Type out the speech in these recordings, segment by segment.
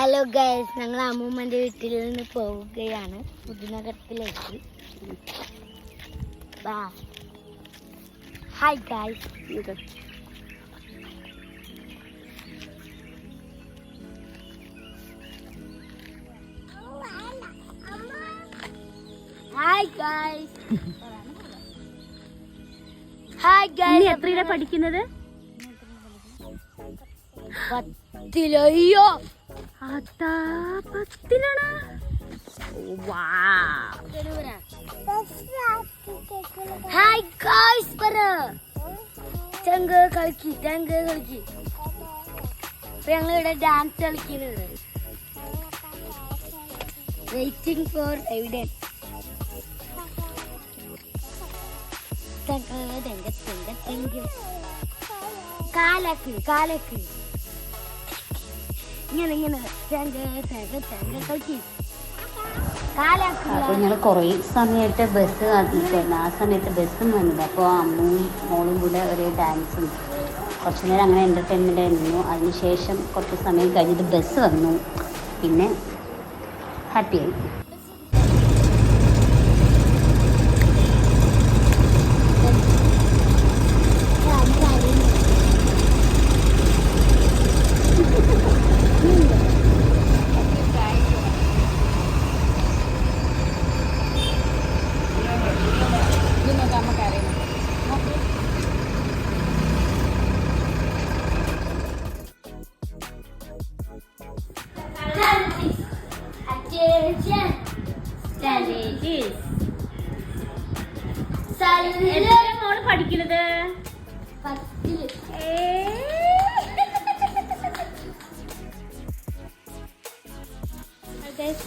Hello guys ഞങ്ങൾ അമ്മൂമ്മന്റെ വീട്ടിൽ നിന്ന് പോവുകയാണ്. പുതുനഗരത്തിലേക്ക്. Hi guys hi guys hi guys എത്രയിലാ പഠിക്കുന്നത്? പത്തിലയ്യോ. അതാ ഹായ് പറ. ഇവിടെ ഡാൻസ് കളിക്കുന്നത്. വെയിറ്റിംഗ് ഫോർ എവിഡൻസ് കാലക്ക് കാലക്ക്. ഇങ്ങനെ ഇങ്ങനെ അപ്പോൾ ഞങ്ങൾ കുറേ സമയമായിട്ട് ബസ് കാത്തിരിക്കുന്നു ആ സമയത്ത് ബസ്സും വന്നത് അപ്പോൾ അമ്മയും മോളും കൂടെ ഒരു ഡാൻസും കുറച്ച് നേരം അങ്ങനെ എന്റർടൈൻമെന്റ് ആയിരുന്നു. അതിനുശേഷം കുറച്ച് സമയം കഴിഞ്ഞിട്ട് ബസ് വന്നു. പിന്നെ ഹാപ്പിയായി മോൾ പഠിക്കുന്നത് പത്തിൽ.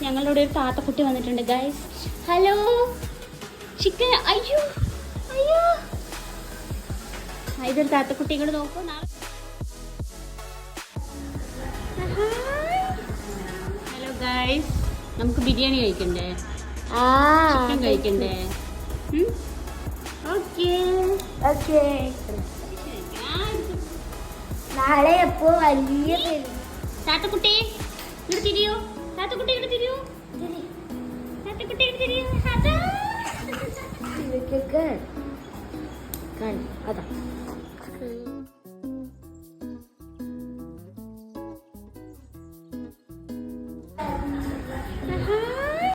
ഞങ്ങളുടെ ഒരു ഒരു താത്തക്കുട്ടി വന്നിട്ടുണ്ട് ഗൈസ് ഹലോ ചിക്കൻ അയ്യോ അയ്യോ. ഇതൊരു ഇതൊരു താത്തക്കുട്ടി ഇങ്ങോട്ട് നോക്കൂ നാളെ. ഹലോ ഗൈസ് നമുക്ക് ബിരിയാണി കഴിക്കണ്ടേ? ചിക്കൻ കഴിക്കണ്ടേ? നാളെ എപ്പോ വലിയ. താത്തക്കുട്ടി ഇവിടെ തിരിയോ. താത്തക്കുട്ടി ഇവിടെ തിരിയോ. താത്തക്കുട്ടി ഇവിടെ തിരിയോ. അതാ. അതാ.